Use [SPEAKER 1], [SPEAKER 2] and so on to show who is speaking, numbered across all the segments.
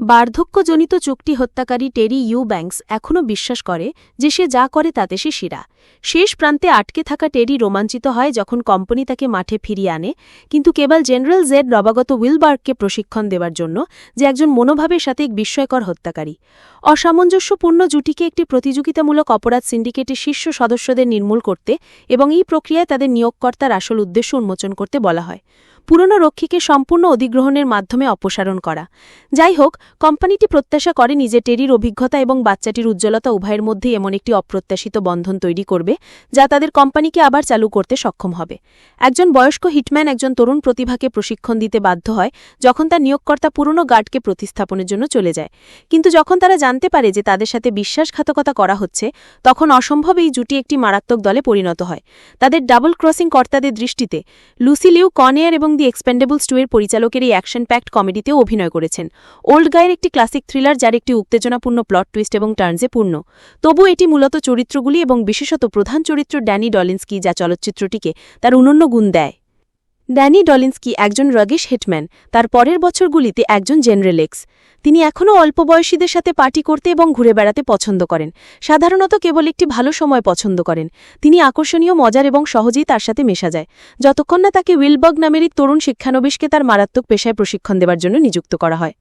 [SPEAKER 1] বার্ধক্যজনিত চুক্তি হত্যাকারী টেরি you banks এখনও বিশ্বাস করে যে সে যা করে তাতে সে শিরা শেষ প্রান্তে আটকে থাকা টেরি রোমাঞ্চিত হয় যখন কোম্পানি তাকে মাঠে ফিরিয়ে আনে, কিন্তু কেবল জেনারেল জেড নবাগত উইলবার্গকে প্রশিক্ষণ দেওয়ার জন্য যে একজন মনোভাবের সাথে এক বিস্ময়কর হত্যাকারী। অসামঞ্জস্যপূর্ণ জুটিকে একটি প্রতিযোগিতামূলক অপরাধ সিন্ডিকেটের শীর্ষ সদস্যদের নির্মূল করতে এবং এই প্রক্রিয়ায় তাদের নিয়োগকর্তার আসল উদ্দেশ্য উন্মোচন করতে বলা হয়। পুরনো রক্ষীকে সম্পূর্ণ অধিগ্রহণের মাধ্যমে অপসারণ করা। যাই হোক কোম্পানিটি প্রত্যাশা করে নিজে টেরির অভিজ্ঞতা এবং বাচ্চাটির উজ্জ্বলতা উভয়ের মধ্যেই এমন একটি অপ্রত্যাশিত বন্ধন তৈরি করবে, যা তাদের কোম্পানিকে আবার চালু করতে সক্ষম হবে। একজন বয়স্ক হিটম্যান একজন তরুণ প্রতিভাকে প্রশিক্ষণ দিতে বাধ্য হয় যখন তার নিয়োগকর্তা পুরনো গার্ডকে প্রতিস্থাপনের জন্য চলে যায়। কিন্তু যখন তারা জানতে পারে যে তাদের সাথে বিশ্বাসঘাতকতা করা হচ্ছে, তখন অসম্ভব এই জুটি একটি মারাত্মক দলে পরিণত হয়। তাদের ডাবল ক্রসিং কর্তাদের দৃষ্টিতে লুসি লিউ কনেয়ার এবং দি এক্সপেন্ডেবলস টু এর পরিচালকের এই অ্যাকশন প্যাক্ট কমেডিতেও অভিনয় করেছেন। ওল্ড গায়ের একটি ক্লাসিক থ্রিলার যার একটি উত্তেজনাপূর্ণ প্লট টুইস্ট এবং টার্নসে পূর্ণ। তবু এটি মূলত চরিত্রগুলি এবং বিশেষত প্রধান চরিত্র ড্যানি ডলিন্সকি যা চলচ্চিত্রটিকে তার অনন্য গুণ দেয়। ড্যানি ডলিন্সকি একজন রগিশ হেটম্যান, তার পরের বছরগুলিতে একজন জেনারেলেক্স তিনি এখনও অল্প বয়সীদের সাথে পার্টি করতে এবং ঘুরে বেড়াতে পছন্দ করেন, সাধারণত কেবল একটি ভালো সময় পছন্দ করেন। তিনি আকর্ষণীয়, মজার এবং সহজেই তার সাথে মেশা যায়। যতক্ষণ না তাকে উইলবগ নামের তরুণ শিক্ষানবিশকে তার মারাত্মক পেশায় প্রশিক্ষণ দেবার জন্য নিযুক্ত করা হয়।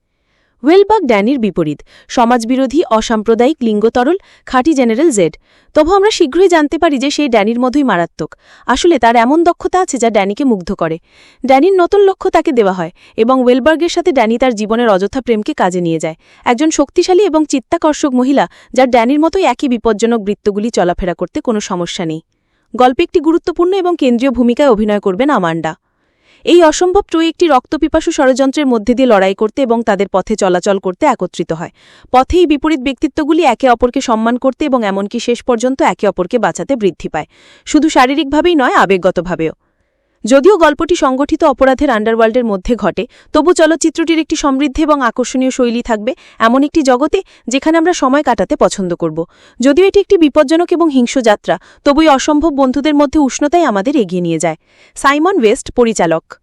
[SPEAKER 1] ওয়েলবার্গ ড্যানির বিপরীত, সমাজবিরোধী, অসাম্প্রদায়িক, লিঙ্গতরল, খাঁটি জেনারেল জেড। তবু আমরা শীঘ্রই জানতে পারি যে সেই ড্যানির মতোই মারাত্মক। আসলে তার এমন দক্ষতা আছে যা ড্যানিকে মুগ্ধ করে। ড্যানির নতুন লক্ষ্য তাকে দেওয়া হয় এবং ওয়েলবার্গের সাথে ড্যানি তার জীবনের অযথা প্রেমকে কাজে নিয়ে যায়। একজন শক্তিশালী এবং চিত্তাকর্ষক মহিলা যার ড্যানির মতোই একই বিপজ্জনক বৃত্তগুলি চলাফেরা করতে কোনো সমস্যা নেই। গল্পে একটি গুরুত্বপূর্ণ এবং কেন্দ্রীয় ভূমিকায় অভিনয় করবেন আমান্ডা। এই অসম্ভব ট্রুই একটি রক্তপিপাসু ষড়যন্ত্রের মধ্যে দিয়ে লড়াই করতে এবং তাদের পথে চলাচল করতে একত্রিত হয়। পথেই বিপরীত ব্যক্তিত্বগুলি একে অপরকে সম্মান করতে এবং এমনকি শেষ পর্যন্ত একে অপরকে বাঁচাতে বৃদ্ধি পায়। শুধু শারীরিকভাবেই নয়, আবেগগতভাবেও। যদিও গল্পটি সংগঠিত অপরাধের আন্ডারওয়ার্ল্ডের মধ্যে ঘটে, তবু চলচ্চিত্রটির একটি সমৃদ্ধ এবং আকর্ষণীয় শৈলী থাকবে এমন একটি জগতে যেখানে আমরা সময় কাটাতে পছন্দ করব। যদিও এটি একটি বিপজ্জনক এবং হিংস্র যাত্রা তবুই অসম্ভব বন্ধুদের মধ্যে উষ্ণতাই আমাদের এগিয়ে নিয়ে যায়। সাইমন ওয়েস্ট, পরিচালক।